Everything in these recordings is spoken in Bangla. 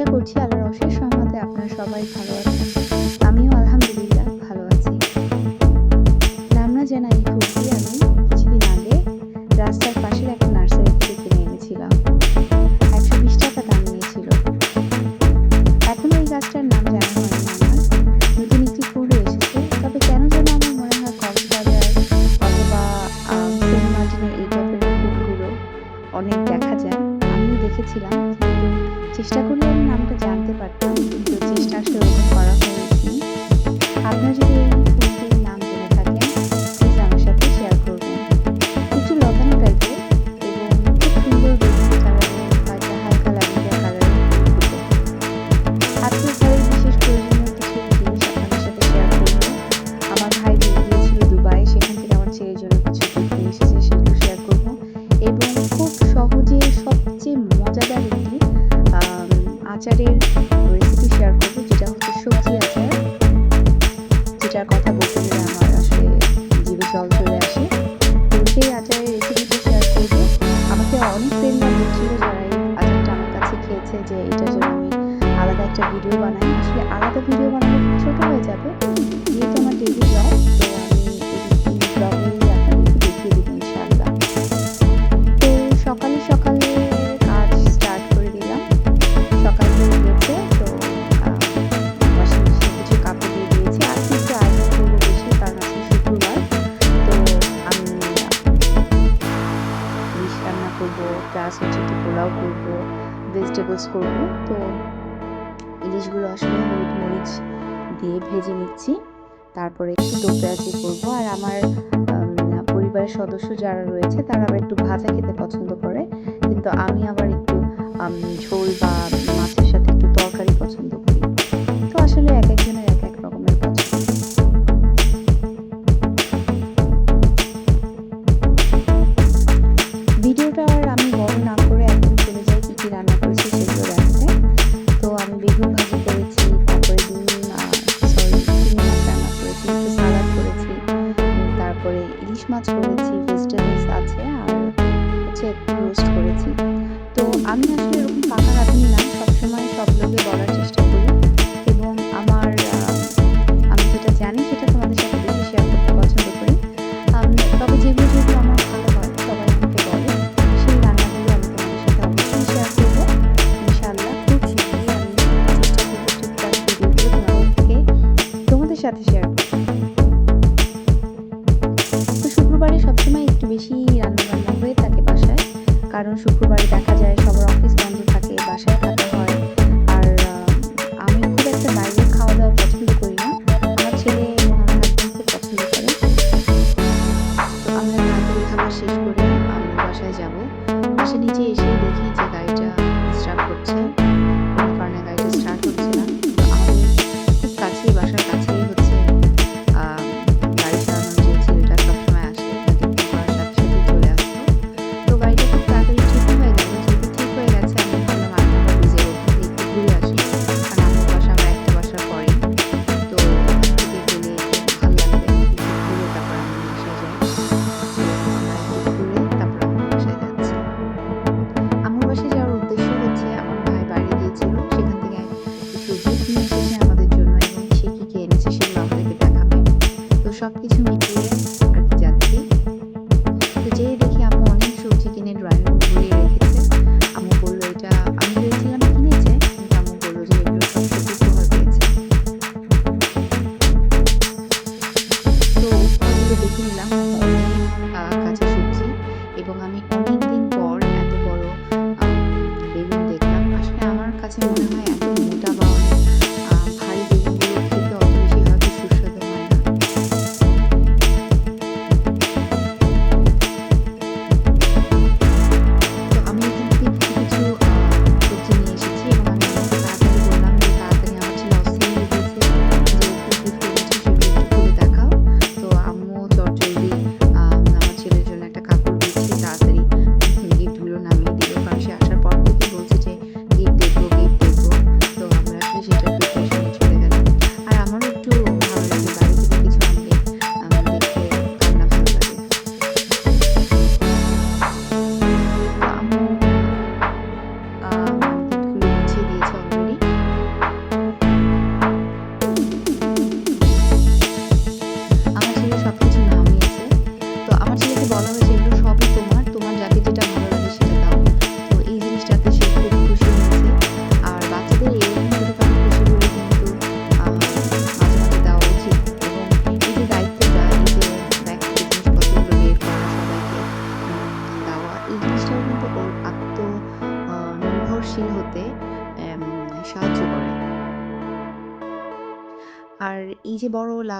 আশা করছি আল্লাহর অশেষ সহমতে আপনারা সবাই ভালো আছেন। আমিও আলহামদুলিল্লাহ ভালো আছি। নামনা জানা এই কুর্তি আমি। কিছুদিন আগে রাস্তার পাশের একটা নার্সারি থেকে কিনে এনেছিলাম। একশো বিশ টাকা দাম নিয়েছিল। এখন এই গাছটার নাম জানা হয় অনেক দেখা যায়। আমিও দেখেছিলাম। চেষ্টা করলাম নাম Ciao. করব। তো ইলিশগুলো আসলে হলুদ মরিচ দিয়ে ভেজে নিচ্ছি। তারপরে একটু টোপরাজি করব। আর আমার পরিবারের সদস্য যারা রয়েছে, তারা আবার একটু ভাজা খেতে পছন্দ করে। কিন্তু আমি আবার একটু ঝোল বা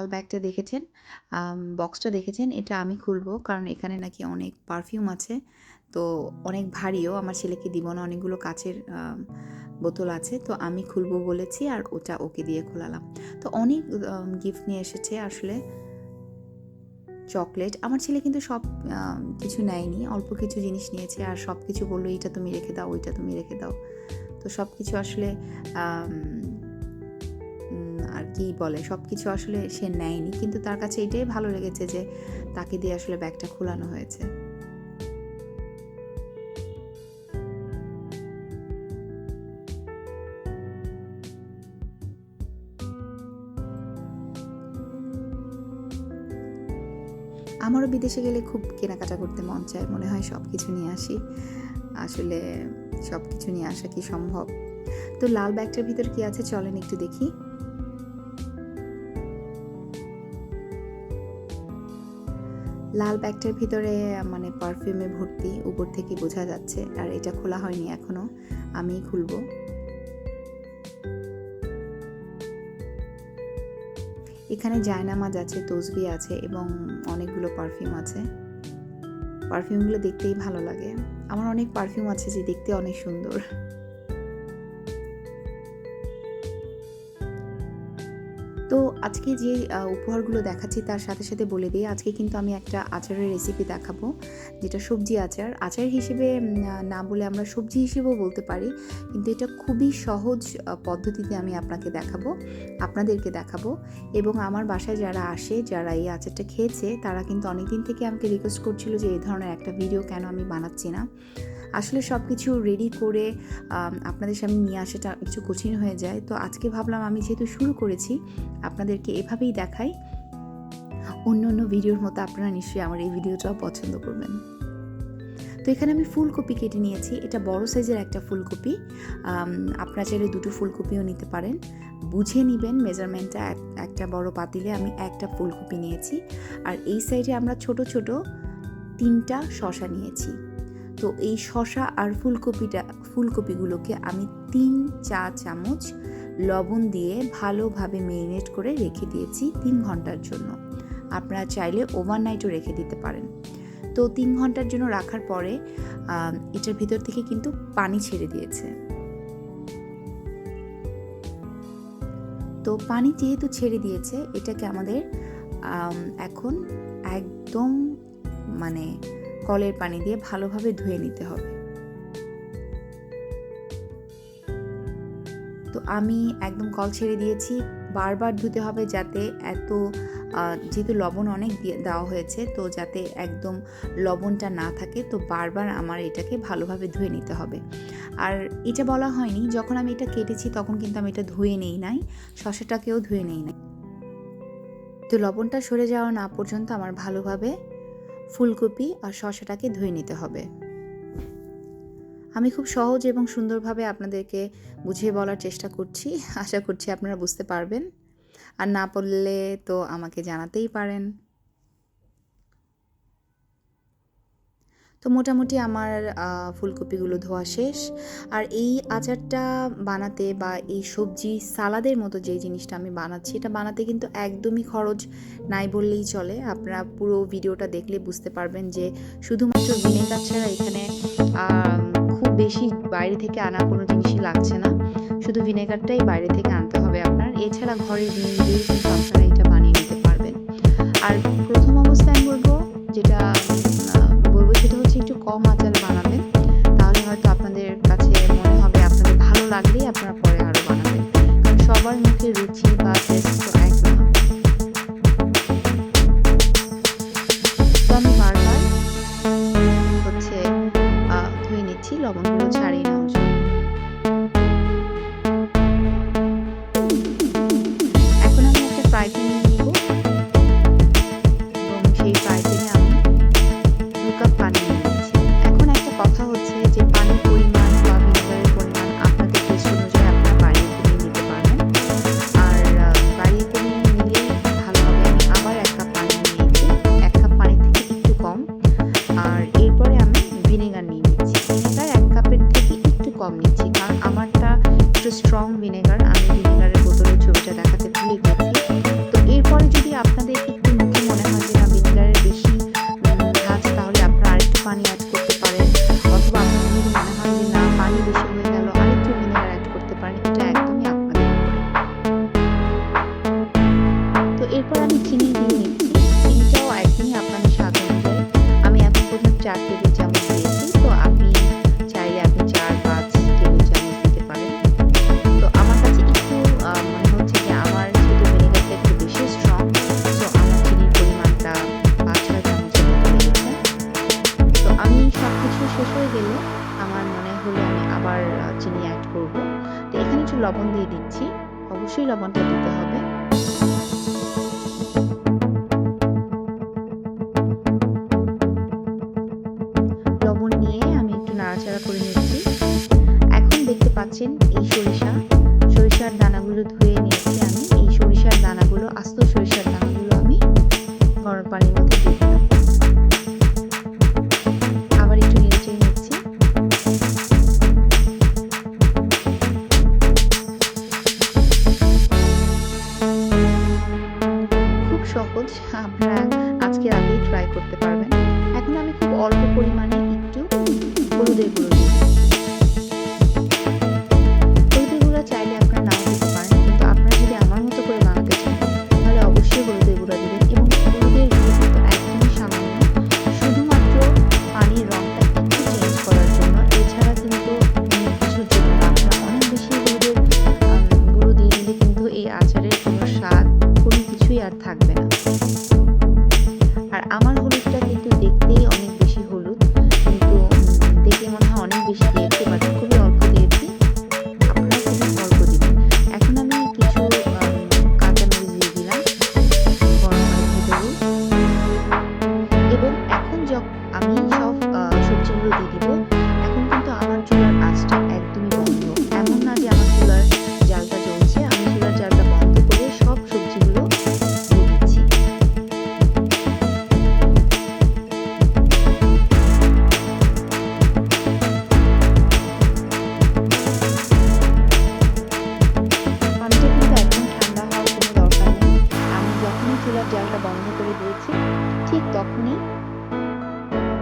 লাল ব্যাগটা দেখেছেন? বক্সটা দেখেছেন? এটা আমি খুলবো, কারণ এখানে নাকি অনেক পারফিউম আছে। তো অনেক ভারীও, আমার ছেলেকে দিব না, অনেকগুলো কাচের বোতল আছে। তো আমি খুলবো বলেছি আর ওটা ওকে দিয়ে খোলালাম। তো অনেক গিফট নিয়ে এসেছে আসলে। চকলেট। আমার ছেলে কিন্তু সব কিছু নেয়নি, অল্প কিছু জিনিস নিয়েছে আর সব কিছু বলল, এইটা তুমি রেখে দাও, ওইটা তুমি রেখে দাও। তো সব কিছু আসলে আর কি বলে সব কিছু আসলে সে নেয়নি। কিন্তু তার কাছে এটাই ভালো লেগেছে যে তাকে দিয়ে আসলে ব্যাগটা খোলানো হয়েছে। আমারও বিদেশে গেলে খুব কেনাকাটা করতে মন চায়, মনে হয় সব কিছু নিয়ে আসি। আসলে সব কিছু নিয়ে আসা কি সম্ভব? তো লাল ব্যাগটার ভিতর কি আছে চলেন একটু দেখি। লাল ব্যাগটার ভিতরে মানে পারফিউমে ভর্তি, উপর থেকে বোঝা যাচ্ছে, আর এটা খোলা হয়নি এখনও, আমিই খুলবো। এখানে জায়নামাজ আছে, তসবি আছে, এবং অনেকগুলো পারফিউম আছে। পারফিউমগুলো দেখতেই ভালো লাগে। আমার অনেক পারফিউম আছে যে দেখতে অনেক সুন্দর। তো আজকে যে উপহারগুলো দেখাচ্ছি তার সাথে সাথে বলে দিই, আজকে কিন্তু আমি একটা আচারের রেসিপি দেখাবো, যেটা সবজি আচার। আচার হিসেবে না বলে আমরা সবজি হিসেবেও বলতে পারি, কিন্তু এটা খুবই সহজ পদ্ধতিতে আমি আপনাকে দেখাবো, আপনাদেরকে দেখাবো এবং আমার বাসায় যারা আসে, যারা এই আচারটা খেয়েছে, তারা কিন্তু অনেকদিন থেকে আমাকে রিকোয়েস্ট করছিল যে এই ধরনের একটা ভিডিও কেন আমি বানাচ্ছি না? আসলে সব কিছু রেডি করে আপনাদের সামনে নিয়ে আসাটা একটু কঠিন হয়ে যায়। তো আজকে ভাবলাম আমি যেহেতু শুরু করেছি, আপনাদেরকে এভাবেই দেখাই। অন্য অন্য ভিডিওর মতো আপনারা নিশ্চয়ই আমার এই ভিডিওটাও পছন্দ করবেন। তো এখানে আমি ফুলকপি কেটে নিয়েছি। এটা বড় সাইজের একটা ফুলকপি। আপনারা চাইলে দুটো ফুলকপিও নিতে পারেন। বুঝে নেবেন মেজারমেন্টটা একটা বড় পাতিলে আমি একটা ফুলকপি নিয়েছি। আর এই সাইডে আমরা ছোট ছোট তিনটা শশা নিয়েছি। তো এই শশা আর ফুলকপিটা, ফুলকপিগুলোকে আমি তিন চা চামচ লবণ দিয়ে ভালোভাবে মেরিনেট করে রেখে দিয়েছি তিন ঘণ্টার জন্য। আপনারা চাইলে ওভারনাইটও রেখে দিতে পারেন। তো তিন ঘণ্টার জন্য রাখার পরে এটার ভিতর থেকে কিন্তু পানি ছেড়ে দিয়েছে। তো পানি যেহেতু ছেড়ে দিয়েছে, এটাকে আমাদের এখন একদম মানে কলের পানি দিয়ে ভালোভাবে ধুয়ে নিতে হবে। তো আমি একদম কল ছেড়ে দিয়েছি। বারবার ধুতে হবে যাতে এত যেহেতু লবণ অনেক দেওয়া হয়েছে, তো যাতে একদম লবণটা না থাকে, তো বারবার আমার এটাকে ভালোভাবে ধুয়ে নিতে হবে। আর এটা বলা হয়নি, যখন আমি এটা কেটেছি তখন কিন্তু আমি এটা ধুয়ে নেই নাই শশাটাকেও ধুয়ে নেই নাই। তো লবণটা সরে যাওয়া না পর্যন্ত আমার ভালোভাবে ফুলকপি আর শশাটাকে ধুয়ে নিতে হবে। আমি খুব সহজ এবং সুন্দরভাবে আপনাদেরকে বুঝিয়ে বলার চেষ্টা করছি। আশা করছি আপনারা বুঝতে পারবেন। আর না পড়লে তো আমাকে জানাতেই পারেন। তো মোটামুটি আমার ফুলকপিগুলো ধোয়া শেষ। আর এই আচারটা বানাতে বা এই সবজি সালাদের মতো যে জিনিসটা আমি বানাচ্ছি, এটা বানাতে কিন্তু একদমই খরচ নাই বললেই চলে। আপনারা পুরো ভিডিওটা দেখলে বুঝতে পারবেন যে শুধুমাত্র ভিনেগার ছাড়া এখানে খুব বেশি বাইরে থেকে আনা কোনো জিনিসই লাগছে না। শুধু ভিনেগারটাই বাইরে থেকে আনতে হবে আপনার। এছাড়া ঘরের কিন্তু আপনারা এটা বানিয়ে নিতে পারবেন। আর প্রথম অবস্থায় বলব যেটা একটু স্ট্রং ভিনেগার আমি ভিনেগারের বোতলের ছবিটা দেখাতে ভুলে গেছি। তো এরপরে যদি আপনাদের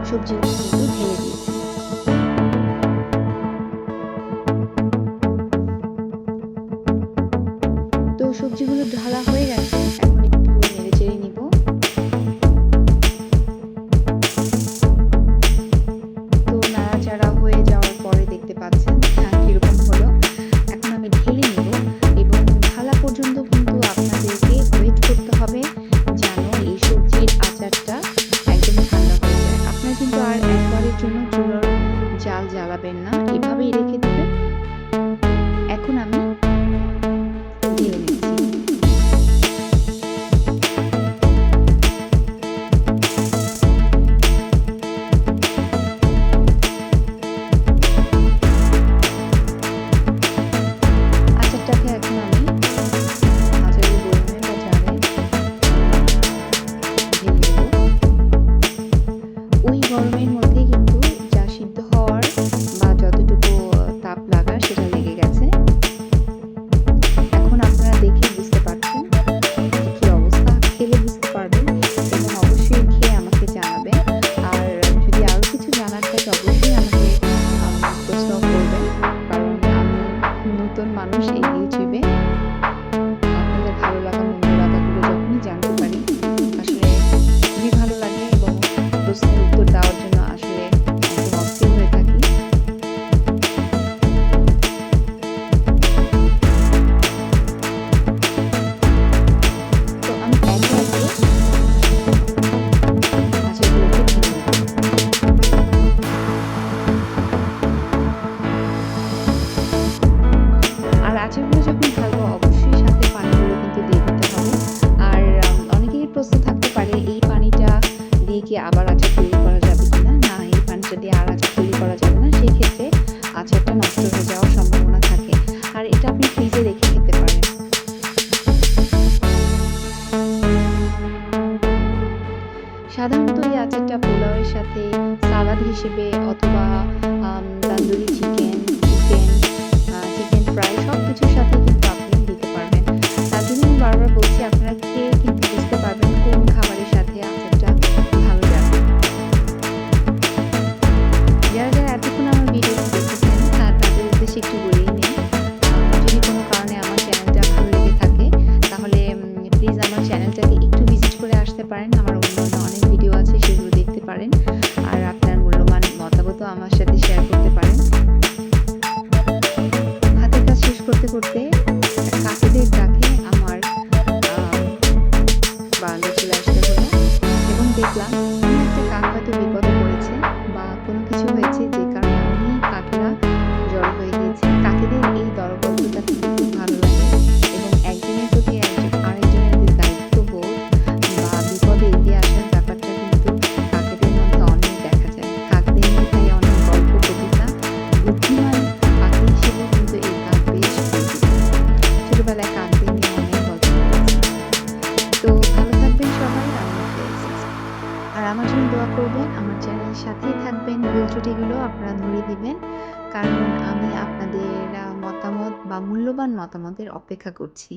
সবজিগুলো কিন্তু ঢেলে দিয়েছি। জাল জ্বালাবেন না। এভাবেই রেখে দেবেন। পারেন, আমার অন্যান্য অনেক ভিডিও আছে, সেগুলো দেখতে পারেন। আর আপনার মূল্যবান মতামতও আমার সাথে শেয়ার করতে পারেন। হাতের কাজ শেষ করতে করতে অপেক্ষা করছি।